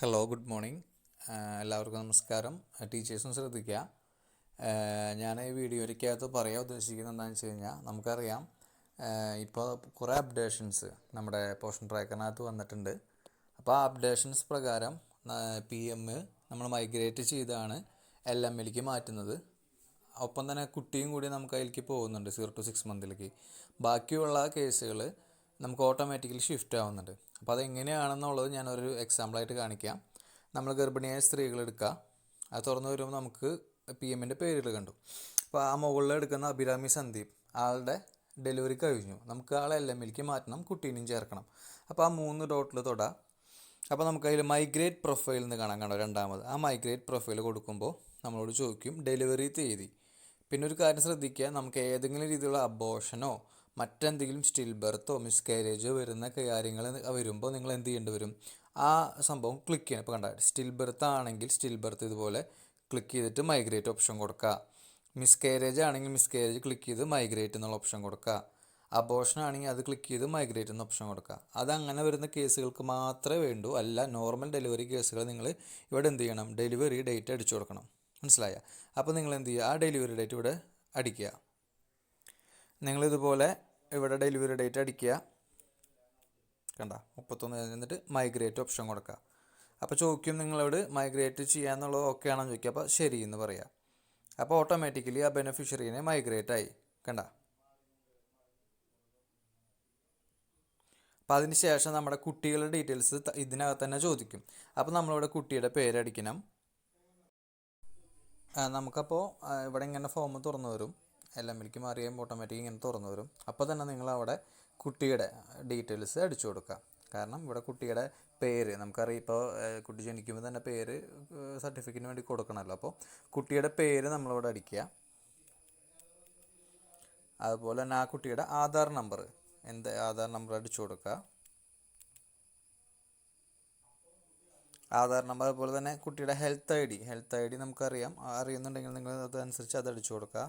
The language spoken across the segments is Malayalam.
ഹലോ ഗുഡ് മോർണിംഗ് എല്ലാവർക്കും നമസ്കാരം. ടീച്ചേഴ്സും ശ്രദ്ധിക്കുക. ഞാൻ ഈ വീഡിയോയ്ക്കകത്ത് പറയാൻ ഉദ്ദേശിക്കുന്നത് എന്താണെന്ന് വെച്ച് കഴിഞ്ഞാൽ നമുക്കറിയാം ഇപ്പോൾ കുറേ അപ്ഡേഷൻസ് നമ്മുടെ പോഷൻ ട്രാക്കറിനകത്ത് വന്നിട്ടുണ്ട്. അപ്പോൾ ആ അപ്ഡേഷൻസ് പ്രകാരം പി എം നമ്മൾ മൈഗ്രേറ്റ് ചെയ്താണ് എൽ എം എല്ലിലേക്ക് മാറ്റുന്നത്. ഒപ്പം തന്നെ കുട്ടിയും കൂടി നമുക്ക് അതിലേക്ക് പോകുന്നുണ്ട് സീറോ ടു സിക്സ് മന്തിലേക്ക് ബാക്കിയുള്ള കേസുകൾ നമുക്ക് ഓട്ടോമാറ്റിക്കലി ഷിഫ്റ്റ് ആവുന്നുണ്ട്. അപ്പോൾ അതെങ്ങനെയാണെന്നുള്ളത് ഞാനൊരു എക്സാമ്പിളായിട്ട് കാണിക്കാം. നമ്മൾ ഗർഭിണിയായ സ്ത്രീകൾ എടുക്കുക. അത് തുറന്നു വരുമ്പോൾ നമുക്ക് പി എമ്മിന്റെ പേരുകൾ കണ്ടു. അപ്പോൾ ആ മുകളിൽ എടുക്കുന്ന അഭിരാമി സന്ദീപ് ആളുടെ ഡെലിവറി കഴിഞ്ഞു. നമുക്ക് ആളെ എൽ എം എൽക്ക് മാറ്റണം കുട്ടീനെയും ചേർക്കണം. അപ്പോൾ ആ മൂന്ന് ഡോട്ടിൽ തൊടാം. അപ്പോൾ നമുക്ക് അതിൽ മൈഗ്രേറ്റ് പ്രൊഫൈൽ എന്ന് കാണാൻ കണ്ടോ? രണ്ടാമത്. ആ മൈഗ്രേറ്റ് പ്രൊഫൈൽ കൊടുക്കുമ്പോൾ നമ്മളോട് ചോദിക്കും ഡെലിവറി തീയതി. പിന്നെ ഒരു കാര്യം ശ്രദ്ധിക്കുക നമുക്ക് ഏതെങ്കിലും രീതിയിലുള്ള അബോഷനോ മറ്റെന്തെങ്കിലും സ്റ്റിൽ ബർത്തോ മിസ്കാരേജോ വരുന്ന കാര്യങ്ങൾ വരുമ്പോൾ നിങ്ങൾ എന്ത് ചെയ്യേണ്ടി വരും? ആ സംഭവം ക്ലിക്ക് ചെയ്യണം. ഇപ്പോൾ കണ്ട സ്റ്റിൽ ബർത്ത് ആണെങ്കിൽ സ്റ്റിൽ ബർത്ത് ഇതുപോലെ ക്ലിക്ക് ചെയ്തിട്ട് മൈഗ്രേറ്റ് ഓപ്ഷൻ കൊടുക്കുക മിസ്കാരേജ് ആണെങ്കിൽ മിസ്കാരേജ് ക്ലിക്ക് ചെയ്ത് മൈഗ്രേറ്റ് എന്നുള്ള ഓപ്ഷൻ കൊടുക്കുക അബോഷൻ ആണെങ്കിൽ അത് ക്ലിക്ക് ചെയ്ത് മൈഗ്രേറ്റ് എന്ന ഓപ്ഷൻ കൊടുക്കുക അത് അങ്ങനെ വരുന്ന കേസുകൾക്ക് മാത്രമേ വേണ്ടൂ. അല്ല നോർമൽ ഡെലിവറി കേസുകൾ നിങ്ങൾ ഇവിടെ എന്ത് ചെയ്യണം? ഡെലിവറി ഡേറ്റ് അടിച്ചു കൊടുക്കണം. മനസ്സിലായ? അപ്പോൾ നിങ്ങൾ എന്ത് ചെയ്യുക? ആ ഡെലിവറി ഡേറ്റ് ഇവിടെ അടിക്കുക. നിങ്ങളിതുപോലെ ഇവിടെ ഡെലിവറി ഡേറ്റ് അടിക്കുക. കണ്ട മുപ്പത്തൊന്ന് എന്നിട്ട് മൈഗ്രേറ്റ് ഓപ്ഷൻ കൊടുക്കുക. അപ്പോൾ ചോദിക്കും നിങ്ങളോട് മൈഗ്രേറ്റ് ചെയ്യാന്നുള്ളത് ഓക്കെ ആണെന്ന് ചോദിക്കുക. അപ്പോൾ ശരി എന്ന് പറയാം. അപ്പോൾ ഓട്ടോമാറ്റിക്കലി ആ ബെനിഫിഷ്യറീനെ മൈഗ്രേറ്റ് ആയി. കണ്ട? അപ്പോൾ അതിന് ശേഷം നമ്മുടെ കുട്ടികളുടെ ഡീറ്റെയിൽസ് ഇതിനകത്ത് തന്നെ ചോദിക്കും. അപ്പോൾ നമ്മളിവിടെ കുട്ടിയുടെ പേരടിക്കണം നമുക്കപ്പോൾ ഇവിടെ ഇങ്ങനെ ഫോം തുറന്നു വരും. എൽ എം എല്ലിക്ക് മാറിയും ഓട്ടോമാറ്റിക് ഇങ്ങനെ തുറന്നു വരും. അപ്പോൾ തന്നെ നിങ്ങൾ അവിടെ കുട്ടിയുടെ ഡീറ്റെയിൽസ് അടിച്ചു കൊടുക്കുക. കാരണം ഇവിടെ കുട്ടിയുടെ പേര് നമുക്കറിയാം ഇപ്പോൾ കുട്ടി ജനിക്കുമ്പോൾ തന്നെ പേര് സർട്ടിഫിക്കറ്റിന് വേണ്ടി കൊടുക്കണമല്ലോ. അപ്പോൾ കുട്ടിയുടെ പേര് നമ്മളിവിടെ അടിക്കുക. അതുപോലെ തന്നെ ആ കുട്ടിയുടെ ആധാർ നമ്പർ എന്ത് ആധാർ നമ്പർ അടിച്ചു കൊടുക്കുക. ആധാർ നമ്പർ അതുപോലെ തന്നെ കുട്ടിയുടെ health I D health I D നമുക്കറിയാം. അറിയുന്നുണ്ടെങ്കിൽ നിങ്ങൾ അതനുസരിച്ച് അത് അടിച്ചു കൊടുക്കുക.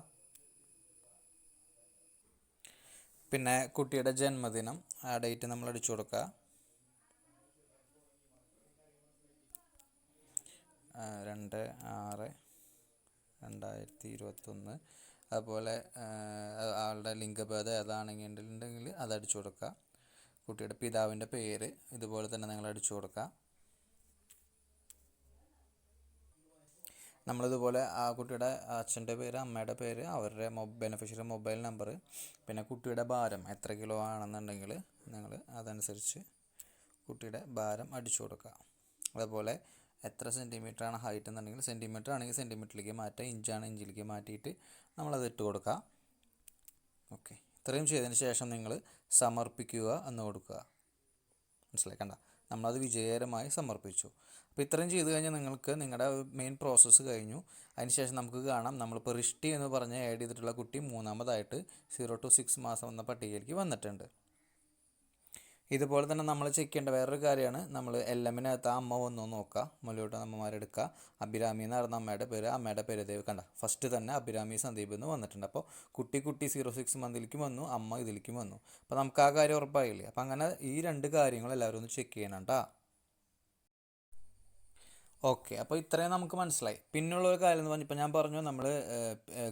പിന്നെ കുട്ടിയുടെ ജന്മദിനം ആ ഡേറ്റ് നമ്മൾ അടിച്ചു കൊടുക്കുക രണ്ട് ആറ് രണ്ടായിരത്തി ഇരുപത്തൊന്ന് അതുപോലെ ആളുടെ ലിംഗഭേദം ഏതാണെന്നുണ്ടെങ്കിൽ അത് അടിച്ചു കൊടുക്കുക. കുട്ടിയുടെ പിതാവിന്റെ പേര് ഇതുപോലെ തന്നെ നിങ്ങൾ അടിച്ചു കൊടുക്കുക. നമ്മളിതുപോലെ ആ കുട്ടിയുടെ അച്ഛന്റെ പേര് അമ്മയുടെ പേര് അവരുടെ ബെനിഫിഷ്യറി മൊബൈൽ നമ്പർ പിന്നെ കുട്ടിയുടെ ഭാരം എത്ര കിലോ ആണെന്നുണ്ടെങ്കിൽ നിങ്ങൾ അതനുസരിച്ച് കുട്ടിയുടെ ഭാരം അടിച്ചു കൊടുക്കുക. അതുപോലെ എത്ര സെന്റിമീറ്റർ ആണ് ഹൈറ്റ് എന്നുണ്ടെങ്കിൽ സെന്റിമീറ്റർ ആണെങ്കിൽ സെന്റിമീറ്ററിലേക്ക് മാറ്റുക ഇഞ്ചാണ് ഇഞ്ചിലേക്ക് മാറ്റിയിട്ട് നമ്മളത് ഇട്ട് കൊടുക്കുക. ഓക്കെ ഇത്രയും ചെയ്തതിന് ശേഷം നിങ്ങൾ സമർപ്പിക്കുക എന്ന് കൊടുക്കുക. മനസ്സിലായി? നമ്മളത് വിജയകരമായി സമർപ്പിച്ചു. അപ്പോൾ ഇത്രയും ചെയ്ത് കഴിഞ്ഞാൽ നിങ്ങൾക്ക് നിങ്ങളുടെ മെയിൻ പ്രോസസ്സ് കഴിഞ്ഞു. അതിനുശേഷം നമുക്ക് കാണാം. നമ്മളിപ്പോൾ റിഷ്ടി എന്ന് പറഞ്ഞ് ആഡ് ചെയ്തിട്ടുള്ള കുട്ടി മൂന്നാമതായിട്ട് സീറോ ടു സിക്സ് മാസം എന്ന പട്ടികയിലേക്ക് വന്നിട്ടുണ്ട്. ഇതുപോലെ തന്നെ നമ്മൾ ചെക്ക് ചെയ്യേണ്ട വേറൊരു കാര്യമാണ്. നമ്മൾ എൽ എമ്മിനകത്ത് ആ അമ്മ വന്നു നോക്കുക. മുലോട്ട് അമ്മമാരെടുക്കുക അഭിരാമി എന്ന് പറയുന്ന അമ്മയുടെ പേര് അമ്മയുടെ പേര് ദേവ് കണ്ട. ഫസ്റ്റ് തന്നെ അഭിരാമി സന്ദീപ് എന്ന് വന്നിട്ടുണ്ട്. അപ്പോൾ കുട്ടി കുട്ടി സീറോ സിക്സ് മന്തിലേക്കും വന്നു അമ്മ ഇതിലേക്കും വന്നു. അപ്പോൾ നമുക്ക് ആ കാര്യം ഉറപ്പായില്ലേ? അപ്പോൾ അങ്ങനെ ഈ രണ്ട് കാര്യങ്ങൾ എല്ലാവരും ഒന്ന് ചെക്ക് ചെയ്യണം കേട്ടോ ഓക്കെ അപ്പോൾ ഇത്രയും നമുക്ക് മനസ്സിലായി. പിന്നുള്ള ഒരു കാര്യം എന്ന് പറഞ്ഞാൽ ഇപ്പോൾ ഞാൻ പറഞ്ഞു നമ്മൾ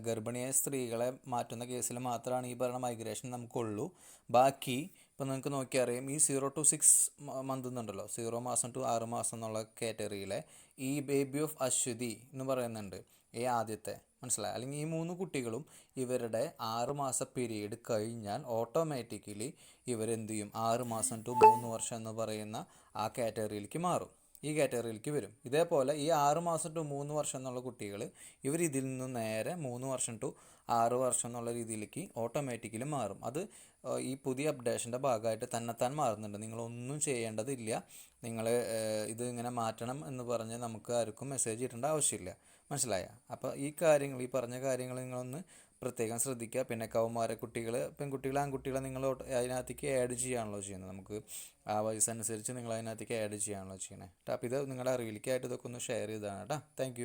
ഗർഭിണിയായ സ്ത്രീകളെ മാറ്റുന്ന കേസിൽ മാത്രമാണ് ഈ പറയുന്ന മൈഗ്രേഷൻ നമുക്കുള്ളൂ ബാക്കി ഇപ്പോൾ നിങ്ങൾക്ക് നോക്കിയാൽ അറിയാം ഈ സീറോ ടു സിക്സ് മന്ത് എന്നുണ്ടല്ലോ സീറോ മാസം ടു ആറ് മാസം എന്നുള്ള കാറ്റഗറിയിലെ ഈ ബേബി ഓഫ് അശ്വതി എന്ന് പറയുന്നുണ്ട് ഈ ആദ്യത്തെ മനസ്സിലായി? അല്ലെങ്കിൽ ഈ മൂന്ന് കുട്ടികളും ഇവരുടെ ആറ് മാസ പീരീഡ് കഴിഞ്ഞാൽ ഓട്ടോമാറ്റിക്കലി ഇവരെന്ത് ചെയ്യും? ആറ് മാസം ടു മൂന്ന് വർഷം എന്ന് പറയുന്ന ആ കാറ്റഗറിയിലേക്ക് മാറും. ഈ കാറ്റഗറിയിലേക്ക് വരും. ഇതേപോലെ ഈ ആറ് മാസം ടു മൂന്ന് വർഷം എന്നുള്ള കുട്ടികൾ ഇവർ ഇതിൽ നിന്ന് നേരെ മൂന്ന് വർഷം ടു ആറ് വർഷം എന്നുള്ള രീതിയിലേക്ക് ഓട്ടോമാറ്റിക്കലി മാറും. അത് ഈ പുതിയ അപ്ഡേഷന്റെ ഭാഗമായിട്ട് തന്നെത്താൻ മാറുന്നുണ്ട്. നിങ്ങളൊന്നും ചെയ്യേണ്ടതില്ല. നിങ്ങൾ ഇത് ഇങ്ങനെ മാറ്റണം എന്ന് പറഞ്ഞ് നമുക്ക് ആർക്കും മെസ്സേജ് ഇടേണ്ട ആവശ്യമില്ല. മനസ്സിലായ? അപ്പോൾ ഈ കാര്യങ്ങൾ ഈ പറഞ്ഞ കാര്യങ്ങൾ നിങ്ങളൊന്ന് പ്രത്യേകം ശ്രദ്ധിക്കുക. പിന്നെ കൗമാര കുട്ടികൾ പെൺകുട്ടികൾ ആൺകുട്ടികളെ നിങ്ങൾ അതിനകത്തേക്ക് ആഡ് ചെയ്യാണല്ലോ ചെയ്യുന്നത്. നമുക്ക് ആ വയസ്സനുസരിച്ച് നിങ്ങൾ അതിനകത്തേക്ക് ആഡ് ചെയ്യാണല്ലോ ചെയ്യണേ അപ്പോൾ ഇത് നിങ്ങളുടെ അറിവിലേക്കായിട്ട് ഇതൊക്കെ ഒന്ന് ഷെയർ ചെയ്തതാണ് കേട്ടോ താങ്ക്